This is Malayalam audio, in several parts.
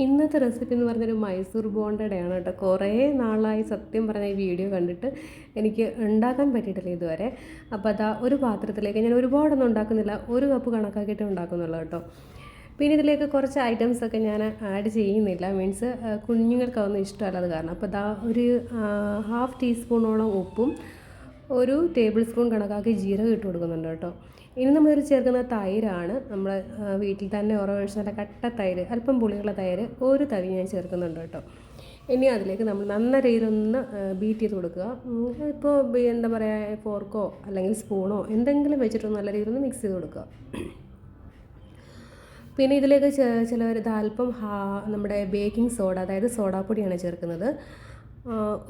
ഇന്നത്തെ റെസിപ്പി എന്ന് പറഞ്ഞൊരു മൈസൂർ ബോണ്ടയുടെയാണ് കേട്ടോ. കുറേ നാളായി സത്യം പറഞ്ഞ ഈ വീഡിയോ കണ്ടിട്ട് എനിക്ക് ഉണ്ടാക്കാൻ പറ്റിയിട്ടില്ല ഇതുവരെ. അപ്പോൾ അതാ ഒരു പാത്രത്തിലേക്ക് ഞാൻ ഒരുപാടൊന്നും ഉണ്ടാക്കുന്നില്ല. ഒരു കപ്പ് കണക്കാക്കിയിട്ട് ഉണ്ടാക്കുന്നുള്ളൂ കേട്ടോ. പിന്നെ ഇതിലേക്ക് കുറച്ച് ഐറ്റംസൊക്കെ ഞാൻ ആഡ് ചെയ്യുന്നില്ല. മീൻസ് കുഞ്ഞുങ്ങൾക്ക് ഇഷ്ടമല്ല അത് കാരണം. അപ്പോൾ അതാ ഒരു ഹാഫ് ടീസ്പൂണോളം ഉപ്പും ഒരു ടേബിൾ സ്പൂൺ കണക്കാക്കി ജീരകം ഇട്ട് കൊടുക്കുന്നുണ്ട് കേട്ടോ. ഇനി നമ്മൾ ചേർക്കുന്ന തൈരാണ്. നമ്മൾ വീട്ടിൽ തന്നെ ഉറവഴിച്ച് നല്ല കട്ട തൈര് അല്പം പുളിയുള്ള തൈര് ഒരു തവി ഞാൻ ചേർക്കുന്നുണ്ട് കേട്ടോ. ഇനി അതിലേക്ക് നമ്മൾ നന്ന രീതിയിലൊന്ന് ബീറ്റ് ചെയ്ത് കൊടുക്കുക. ഇപ്പോൾ എന്താ പറയുക ഫോർക്കോ അല്ലെങ്കിൽ സ്പൂണോ എന്തെങ്കിലും വെച്ചിട്ടൊന്ന് നല്ല രീതിയിലൊന്ന് മിക്സ് ചെയ്ത് കൊടുക്കുക. പിന്നെ ഇതിലേക്ക് ചിലവർ ഇത് അല്പം നമ്മുടെ ബേക്കിംഗ് സോഡ അതായത് സോഡാപ്പൊടിയാണ് ചേർക്കുന്നത്.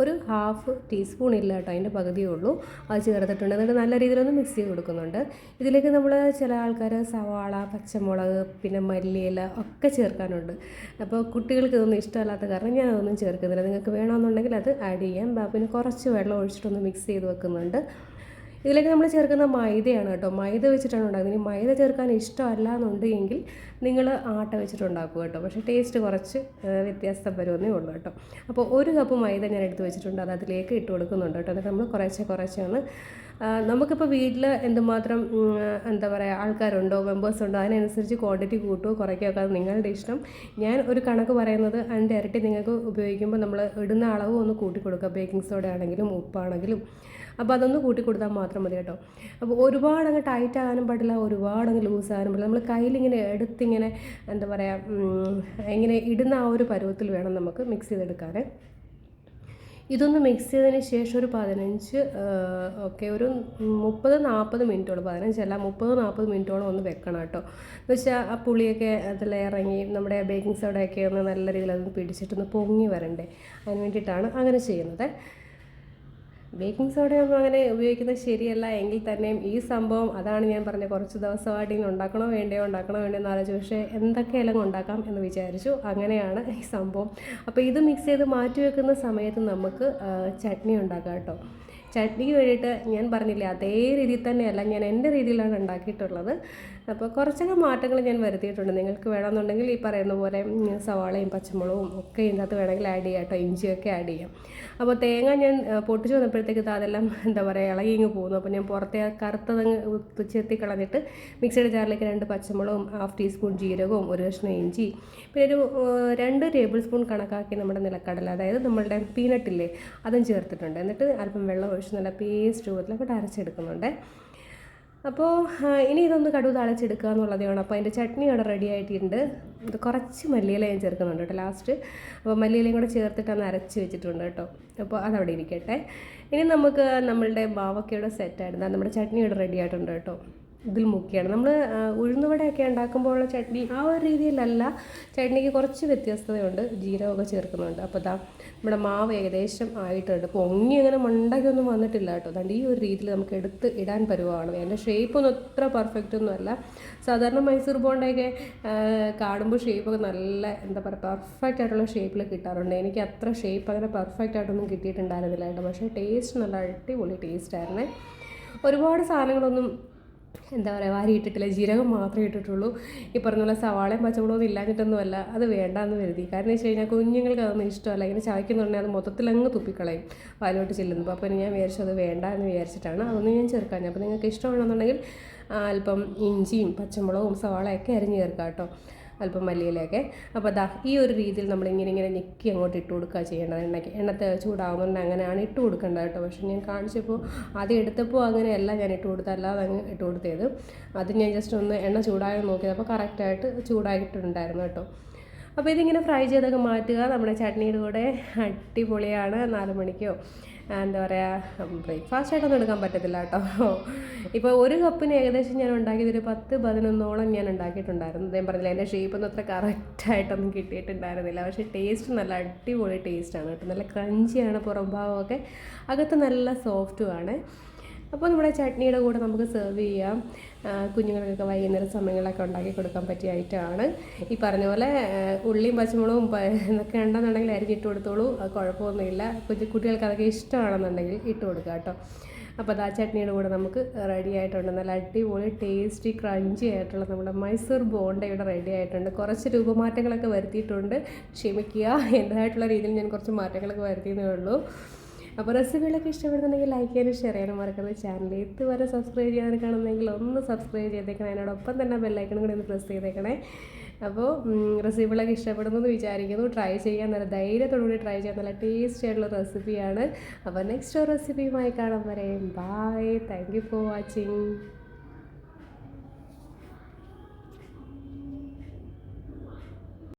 ഒരു ഹാഫ് ടീസ്പൂൺ ഇല്ല കേട്ടോ അതിന്റെ പകുതിയേ ഉള്ളൂ. അത് ചേർത്തിട്ടുണ്ട് എന്നിട്ട് നല്ല രീതിയിലൊന്ന് മിക്സ് ചെയ്ത് കൊടുക്കുന്നുണ്ട്. ഇതിലേക്ക് നമ്മൾ ചില ആൾക്കാർ സവാള പച്ചമുളക് പിന്നെ മല്ലിയില ഒക്കെ ചേർക്കാനുണ്ട്. അപ്പോൾ കുട്ടികൾക്ക് ഇതൊന്നും ഇഷ്ടമല്ലാത്ത കാരണം ഞാൻ അതൊന്നും ചേർക്കുന്നില്ല. നിങ്ങൾക്ക് വേണമെന്നുണ്ടെങ്കിൽ അത് ആഡ് ചെയ്യാം. പിന്നെ കുറച്ച് വെള്ളം ഒഴിച്ചിട്ടൊന്ന് മിക്സ് ചെയ്ത് വെക്കുന്നുണ്ട്. ഇതിലേക്ക് നമ്മൾ ചേർക്കുന്ന മൈദയാണ് കേട്ടോ. മൈദ വെച്ചിട്ടാണ് ഉണ്ടാക്കുന്നത്. ഇനി മൈദ ചേർക്കാൻ ഇഷ്ടമല്ല എന്നുണ്ടെങ്കിൽ നിങ്ങൾ ആട്ട വെച്ചിട്ടുണ്ടാക്കുക കേട്ടോ. പക്ഷേ ടേസ്റ്റ് കുറച്ച് വ്യത്യാസം വരുമെന്നേ ഉള്ളൂ കേട്ടോ. അപ്പോൾ ഒരു കപ്പ് മൈദ ഞാൻ എടുത്ത് വെച്ചിട്ടുണ്ട്. അത് അതിലേക്ക് ഇട്ട് കൊടുക്കുന്നുണ്ട് കേട്ടോ. എന്നിട്ട് നമ്മൾ കുറേശ്ശെ കുറച്ചാണ് നമുക്കിപ്പോൾ വീട്ടിൽ എന്തുമാത്രം എന്താ പറയുക ആൾക്കാരുണ്ടോ മെമ്പേഴ്സ് ഉണ്ടോ അതിനനുസരിച്ച് ക്വാണ്ടിറ്റി കൂട്ടുകയോ കുറയ്ക്കുകയോ ഒക്കെ അത് നിങ്ങളുടെ ഇഷ്ടം. ഞാൻ ഒരു കണക്ക് പറയുന്നത് അതിന്റെ ഇരട്ടി നിങ്ങൾക്ക് ഉപയോഗിക്കുമ്പോൾ നമ്മൾ ഇടുന്ന അളവ് ഒന്ന് കൂട്ടി കൊടുക്കുക ബേക്കിംഗ് സോഡ ആണെങ്കിലും ഉപ്പാണെങ്കിലും. അപ്പോൾ അതൊന്ന് കൂട്ടി കൊടുത്താൽ മാത്രം മതി കേട്ടോ. അപ്പോൾ ഒരുപാട് അങ്ങ് ടൈറ്റ് ആകാനും പാടില്ല ഒരുപാട് അങ്ങ് ലൂസ് ആകാനും പാടില്ല. നമ്മൾ കയ്യിലിങ്ങനെ എടുത്തിങ്ങനെ എന്താ പറയുക ഇങ്ങനെ ഇടുന്ന ആ ഒരു പരുവത്തിൽ വേണം നമുക്ക് മിക്സ് ചെയ്തെടുക്കാൻ ഇതൊന്ന് മിക്സ് ചെയ്തതിന് ശേഷം ഒരു പതിനഞ്ച് ഓക്കെ ഒരു മുപ്പത് നാൽപ്പത് മിനിറ്റോളം പതിനഞ്ചല്ല മുപ്പത് നാൽപ്പത് മിനിറ്റോളം ഒന്ന് വെക്കണം കേട്ടോ. എന്ന് വെച്ചാൽ ആ പുളിയൊക്കെ അതിൽ ഇറങ്ങി നമ്മുടെ ബേക്കിംഗ് സോഡയൊക്കെ ഒന്ന് നല്ല രീതിയിൽ അതൊന്ന് പിടിച്ചിട്ടൊന്ന് പൊങ്ങി വരണ്ടേ. അതിന് വേണ്ടിയിട്ടാണ് അങ്ങനെ ചെയ്യുന്നത്. ബേക്കിംഗ് സോഡയൊന്നും അങ്ങനെ ഉപയോഗിക്കുന്നത് ശരിയല്ല. എങ്കിൽ തന്നെയും ഈ സംഭവം അതാണ് ഞാൻ പറഞ്ഞ കുറച്ച് ദിവസമായിട്ട് ഇങ്ങനെ ഉണ്ടാക്കണോ വേണ്ടയോ ഉണ്ടാക്കണോ വേണ്ടയോ എന്ന് ആലോചിച്ച്. പക്ഷേ എന്തൊക്കെയെല്ലാം ഉണ്ടാക്കാം എന്ന് വിചാരിച്ചു. അങ്ങനെയാണ് ഈ സംഭവം. അപ്പോൾ ഇത് മിക്സ് ചെയ്ത് മാറ്റി വെക്കുന്ന സമയത്ത് നമുക്ക് ചട്നി ഉണ്ടാക്കാം കേട്ടോ. ചട്നിക്ക് വേണ്ടിയിട്ട് ഞാൻ പറഞ്ഞില്ല അതേ രീതിയിൽ തന്നെയല്ല ഞാൻ എന്റെ രീതിയിലാണ് ഉണ്ടാക്കിയിട്ടുള്ളത്. അപ്പോൾ കുറച്ചൊക്കെ മാറ്റങ്ങൾ ഞാൻ വരുത്തിയിട്ടുണ്ട്. നിങ്ങൾക്ക് വേണമെന്നുണ്ടെങ്കിൽ ഈ പറയുന്ന പോലെ സവാളയും പച്ചമുളകും ഒക്കെ ഇതിനകത്ത് വേണമെങ്കിൽ ആഡ് ചെയ്യാം കേട്ടോ. ഇഞ്ചിയൊക്കെ ആഡ് ചെയ്യാം. അപ്പോൾ തേങ്ങ ഞാൻ പൊട്ടിച്ച് വന്നപ്പോഴത്തേക്ക് അതെല്ലാം എന്താ പറയുക ഇളകി ഇങ്ങ് പോകുന്നു. അപ്പോൾ ഞാൻ പുറത്തെ കറുത്തതങ്ങ് ചെത്തി കളഞ്ഞിട്ട് മിക്സിയുടെ ജാറിലേക്ക് രണ്ട് പച്ചമുളകും ഹാഫ് ടീസ്പൂൺ ജീരകവും ഒരു കഷ്ണം ഇഞ്ചി പിന്നെ ഒരു രണ്ട് ടേബിൾ സ്പൂൺ കണക്കാക്കി നമ്മുടെ നിലക്കടല അതായത് നമ്മളുടെ പീനട്ടില്ലേ അതും ചേർത്തിട്ടുണ്ട്. എന്നിട്ട് അല്പം വെള്ളം ഒഴിച്ച് നല്ല പേസ്റ്റ് രൂപത്തിലൊക്കെ അരച്ചെടുക്കുന്നുണ്ട്. അപ്പോൾ ഇനി ഇതൊന്ന് കടുവ് തളച്ചെടുക്കുക എന്നുള്ളതേ വേണം അപ്പോൾ അതിന്റെ ചട്നി അവിടെ റെഡി ആയിട്ടുണ്ട്. ഇത് കുറച്ച് മല്ലിയില ഞാൻ ചേർക്കുന്നുണ്ട് കേട്ടോ ലാസ്റ്റ് അപ്പോൾ മല്ലിയിലയും കൂടെ ചേർത്തിട്ടൊന്ന് അരച്ച് വെച്ചിട്ടുണ്ട് കേട്ടോ. അപ്പോൾ അതവിടെ ഇരിക്കട്ടെ. ഇനി നമുക്ക് നമ്മളുടെ ബാവക്കയുടെ സെറ്റായിരുന്നു നമ്മുടെ ചട്നി ഇവിടെ റെഡി ആയിട്ടുണ്ട് കേട്ടോ. ഇതിൽ മുക്കിയാണ്. നമ്മൾ ഉഴുന്നുവടയൊക്കെ ഉണ്ടാക്കുമ്പോഴുള്ള ചട്നി ആ ഒരു രീതിയിലല്ല. ചട്നിക്ക് കുറച്ച് വ്യത്യസ്തതയുണ്ട്. ജീരകമൊക്കെ ചേർക്കുന്നുണ്ട്. അപ്പോൾ ഇതാ നമ്മുടെ മാവ് ഏകദേശം ആയിട്ടുണ്ട്. പൊങ്ങി അങ്ങനെ മണ്ടകൊന്നും വന്നിട്ടില്ല കേട്ടോ. അതുകൊണ്ട് ഈ ഒരു രീതിയിൽ നമുക്ക് എടുത്ത് ഇടാൻ പരുവാണ് എന്റെ ഷേപ്പൊന്നും അത്ര പെർഫെക്റ്റ് ഒന്നും അല്ല. സാധാരണ മൈസൂർ ബോണ്ടയൊക്കെ കാണുമ്പോൾ ഷേപ്പൊക്കെ നല്ല എന്താ പറയുക പെർഫെക്റ്റ് ആയിട്ടുള്ള ഷേപ്പിൽ കിട്ടാറുണ്ട്. എനിക്ക് അത്ര ഷേപ്പ് അങ്ങനെ പെർഫെക്റ്റ് ആയിട്ടൊന്നും കിട്ടിയിട്ടുണ്ടായിരുന്നില്ല കേട്ടോ. പക്ഷേ ടേസ്റ്റ് നല്ല അടിപൊളി ടേസ്റ്റ് ആയിരുന്നേ. ഒരുപാട് സാധനങ്ങളൊന്നും എന്താ പറയുക വാരി ഇട്ടിട്ടില്ല. ജീരകം മാത്രമേ ഇട്ടിട്ടുള്ളൂ. ഈ പറഞ്ഞ പോലെ സവാളയും പച്ചമുളകും ഇല്ലാഞ്ഞിട്ടൊന്നുമല്ല. അത് വേണ്ടാന്ന് കരുതി. കാരണം വെച്ച് കഴിഞ്ഞാൽ കുഞ്ഞുങ്ങൾക്ക് അതൊന്നും ഇഷ്ടമല്ല. ഇങ്ങനെ ചായക്കുന്നുണ്ടെങ്കിൽ അത് മൊത്തത്തിൽ അങ്ങ് തുപ്പിക്കളയും വാലോട്ട് ചെല്ലുന്നു അപ്പോൾ ഞാൻ വിചാരിച്ചു അത് വേണ്ട എന്ന് വിചാരിച്ചിട്ടാണ്. അതൊന്നും ഞാൻ ചേർക്കാൻ അപ്പോൾ നിങ്ങൾക്ക് ഇഷ്ടമാണെന്നുണ്ടെങ്കിൽ അല്പം ഇഞ്ചിയും പച്ചമുളകും സവാളയൊക്കെ അരിഞ്ഞ് ചേർക്കാം കേട്ടോ അല്പം മല്ലിയിലൊക്കെ അപ്പോൾ ദാ ഈ ഒരു രീതിയിൽ നമ്മൾ ഇങ്ങനെ ഇങ്ങനെ ഞെക്കി അങ്ങോട്ട് ഇട്ട് കൊടുക്കുക ചെയ്യേണ്ടത്. എണ്ണയ്ക്ക് എണ്ണത്തെ ചൂടാകുമ്പോൾ അങ്ങനെയാണ് ഇട്ട് കൊടുക്കേണ്ടത് കേട്ടോ. പക്ഷേ ഞാൻ കാണിച്ചപ്പോൾ ആദ്യം എടുത്തപ്പോൾ അങ്ങനെയല്ല ഞാൻ ഇട്ട് കൊടുത്തത്. അല്ലാതെ അങ്ങ് ഇട്ട് കൊടുത്തത്. അത് ഞാൻ ജസ്റ്റ് ഒന്ന് എണ്ണ ചൂടായോ നോക്കിയത്. അപ്പോൾ കറക്റ്റായിട്ട് ചൂടായിട്ടുണ്ടായിരുന്നു കേട്ടോ. അപ്പോൾ ഇതിങ്ങനെ ഫ്രൈ ചെയ്തൊക്കെ മാറ്റുക. നമ്മുടെ ചട്നിയുടെ കൂടെ അടിപൊളിയാണ്. നാല് മണിക്കോ? എന്താ പറയുക ബ്രേക്ക്ഫാസ്റ്റ് ആയിട്ടൊന്നും എടുക്കാൻ പറ്റത്തില്ല കേട്ടോ. ഇപ്പോൾ ഒരു കപ്പിന് ഏകദേശം ഞാൻ ഉണ്ടാക്കിയത് ഒരു പത്ത് പതിനൊന്നോളം ഞാൻ ഉണ്ടാക്കിയിട്ടുണ്ടായിരുന്നു. ഞാൻ പറഞ്ഞില്ല എന്റെ ഷേപ്പൊന്നും അത്ര കറക്റ്റായിട്ടൊന്നും കിട്ടിയിട്ടുണ്ടായിരുന്നില്ല. പക്ഷേ ടേസ്റ്റ് നല്ല അടിപൊളി ടേസ്റ്റാണ് കേട്ടോ. നല്ല ക്രഞ്ചിയാണ് പുറംഭാവമൊക്കെ. അകത്ത് നല്ല സോഫ്റ്റുമാണ് അപ്പോൾ നമ്മുടെ ചട്നിയുടെ കൂടെ നമുക്ക് സെർവ് ചെയ്യാം. കുഞ്ഞുങ്ങൾക്കൊക്കെ വൈകുന്നേരം സമയങ്ങളിലൊക്കെ ഉണ്ടാക്കി കൊടുക്കാൻ പറ്റിയ ഐറ്റമാണ് ഈ പറഞ്ഞ പോലെ ഉള്ളിയും പച്ചമുളകും എന്നൊക്കെ ഉണ്ടെന്നുണ്ടെങ്കിൽ അരിഞ്ഞിട്ട് കൊടുത്തോളൂ. കുഴപ്പമൊന്നുമില്ല. കുഞ്ഞു കുട്ടികൾക്ക് അതൊക്കെ ഇഷ്ടമാണെന്നുണ്ടെങ്കിൽ ഇട്ട് കൊടുക്കുക കേട്ടോ. അപ്പോൾ അത് ആ ചട്നിയുടെ കൂടെ നമുക്ക് റെഡി ആയിട്ടുണ്ട്. നല്ല അടിപൊളി ടേസ്റ്റി ക്രഞ്ചി ആയിട്ടുള്ള നമ്മുടെ മൈസൂർ ബോണ്ട ഇവിടെ റെഡി ആയിട്ടുണ്ട്. കുറച്ച് രൂപമാറ്റങ്ങളൊക്കെ വരുത്തിയിട്ടുണ്ട്. ക്ഷമിക്കുക. എന്റെതായിട്ടുള്ള രീതിയിൽ ഞാൻ കുറച്ച് മാറ്റങ്ങളൊക്കെ വരുത്തിയതേ ഉള്ളൂ. അപ്പോൾ റെസിപ്പികളൊക്കെ ഇഷ്ടപ്പെടുന്നുണ്ടെങ്കിൽ ലൈക്ക് ചെയ്യാനും ഷെയർ ചെയ്യാനും മറക്കുന്നത് ചാനൽ ഇതുവരെ സബ്സ്ക്രൈബ് ചെയ്യാതെ കാണുന്നെങ്കിൽ ഒന്ന് സബ്സ്ക്രൈബ് ചെയ്തേക്കണം. അതിനോടൊപ്പം തന്നെ ബെല്ലൈക്കണം കൂടി ഒന്ന് പ്രസ് ചെയ്തേക്കണേ. അപ്പോൾ റെസിപ്പികളൊക്കെ ഇഷ്ടപ്പെടുന്നു എന്ന് വിചാരിക്കുന്നു. ട്രൈ ചെയ്യാൻ നല്ല ധൈര്യത്തോടു കൂടി ട്രൈ ചെയ്യാൻ നല്ല ടേസ്റ്റി ആയിട്ടുള്ള റെസിപ്പിയാണ് അപ്പോൾ നെക്സ്റ്റ് റെസിപ്പിയുമായി കാണാൻ വരെ. Bye thank you for watching